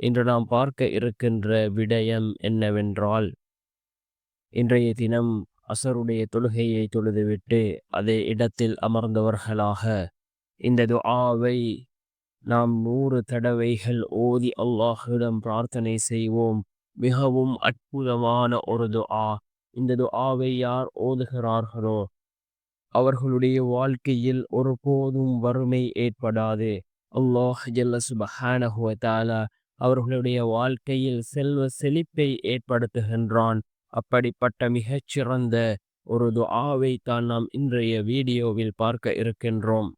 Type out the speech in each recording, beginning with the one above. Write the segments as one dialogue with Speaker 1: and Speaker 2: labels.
Speaker 1: இன்று நாம் பார்க்க இருக்கின்ற விடயம் என்னவென்றால் இன்றைய தினம் அசருடைய தொழுகையை தொழுதுவிட்டு அதே இடத்தில் அமர்ந்தவர்களாக இந்த துஆவை நாம் நூறு தடவைகள் ஓதி அல்லாஹிடம் பிரார்த்தனை செய்வோம். மிகவும் அற்புதமான ஒரு துஆ. இந்த துஆவை யார் ஓதுகிறார்களோ அவர்களுடைய வாழ்க்கையில் ஒருபோதும் வறுமை ஏற்படாது. அல்லாஹ் ஜல்ல சுபஹானஹுவ தாலா அவர்களுடைய வாழ்க்கையில் செல்வ செழிப்பை ஏற்படுத்துகின்றான். அப்படிப்பட்ட மிகச்சிறந்த ஒரு துஆவை தான் நாம் இன்றைய வீடியோவில் பார்க்க இருக்கின்றோம்.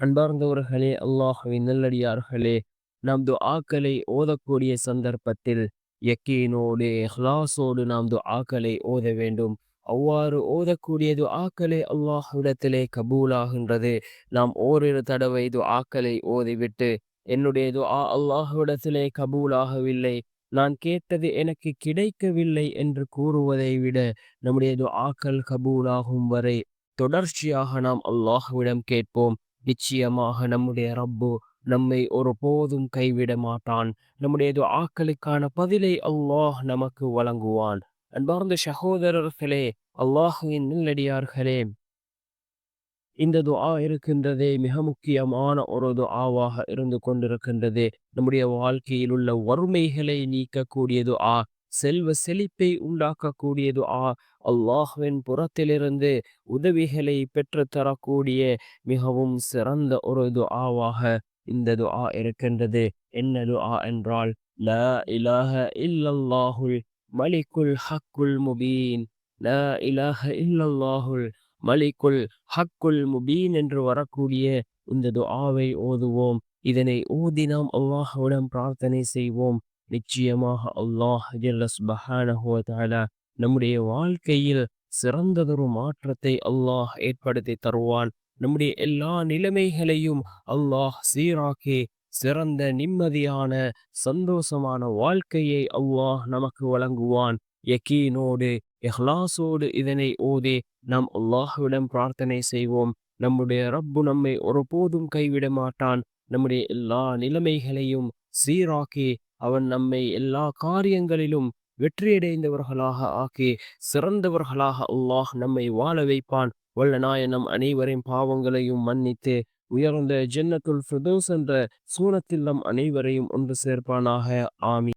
Speaker 1: அன்பார்ந்தவர்களே அல்லாஹுவின் நல்லடியார்களே நாம் துஆக்களை ஓதக்கூடிய சந்தர்ப்பத்தில் யக்கீனோடு ஹ்லாஸோடு நாம் துஆக்களை ஓத வேண்டும். அவ்வாறு ஓதக்கூடிய துஆக்களே அல்லாஹ்விடத்திலே கபூலாகின்றது. நாம் ஓரிரு தடவை துஆக்களை ஓதிவிட்டு என்னுடைய துஆ அல்லாஹுவிடத்திலே கபூலாகவில்லை. நான் கேட்டது எனக்கு கிடைக்கவில்லை என்று கூறுவதை விட நம்முடைய துஆக்கள் கபூலாகும் வரை தொடர்ச்சியாக நாம் அல்லாஹுவிடம் கேட்போம். நிச்சயமாக நம்முடைய ரப்பு நம்மை ஒருபோதும் கைவிட மாட்டான். நம்முடைய துஆக்களுக்கான பதிலை அல்லாஹ் நமக்கு வழங்குவான். அன்பார்ந்த சகோதரர்களே அல்லாஹுவின் நல்லடியார்களே இந்த துஆ இருக்கின்றதே மிக முக்கியமான ஒரு துஆவாக இருந்து கொண்டிருக்கின்றது. நம்முடைய வாழ்க்கையில் உள்ள வறுமைகளை நீக்கக்கூடியது ஆ செல்வ செழிப்பை உண்டாக்கக்கூடியது ஆ அல்லாஹுவின் புறத்திலிருந்து உதவிகளை பெற்றுத்தரக்கூடிய மிகவும் சிறந்த ஒரு துஆவாக இந்த துஆ இருக்கின்றது. என்ன துஆ என்றால் ல இலாஹ இல்லல்லாஹுல் மலிக்குல் ஹக்குல் முபீன். ல இலாஹ இல்லல்லாஹுல் மலிக்குல் ஹக்குல் முபீன் என்று வரக்கூடிய இந்த துஆவை ஓதுவோம். இதனை ஓதி நாம் அல்லாஹுடன் பிரார்த்தனை செய்வோம். நிச்சயமாக அல்லாஹ் ஜல்லஸ்பஹானஹுவதாலா நம்முடைய வாழ்க்கையில் சிறந்ததொரு மாற்றத்தை அல்லாஹ் ஏற்படுத்தி தருவான். நம்முடைய எல்லா நிலைமைகளையும் அல்லாஹ் சீராக்கி சிறந்த நிம்மதியான சந்தோஷமான வாழ்க்கையை அல்லாஹ் நமக்கு வழங்குவான். யக்கீனோடு இஹ்லாசோடு இதனை ஓதி நாம் அல்லாஹுவிடம் பிரார்த்தனை செய்வோம். நம்முடைய ரப்பு நம்மை ஒருபோதும் கைவிட மாட்டான். நம்முடைய எல்லா நிலைமைகளையும் சீராக்கி அவன் நம்மை எல்லா காரியங்களிலும் வெற்றியடைந்தவர்களாக ஆக்கி சிறந்தவர்களாக அல்லாஹ் நம்மை வாழ வைப்பான். வல்ல நாயனம் அனைவரின் பாவங்களையும் மன்னித்து உயர்ந்த ஜென்னத்துல் ஃபிரதோஸ் என்ற சூனத்தில் நம் அனைவரையும் ஒன்று சேர்ப்பானாக. ஆமி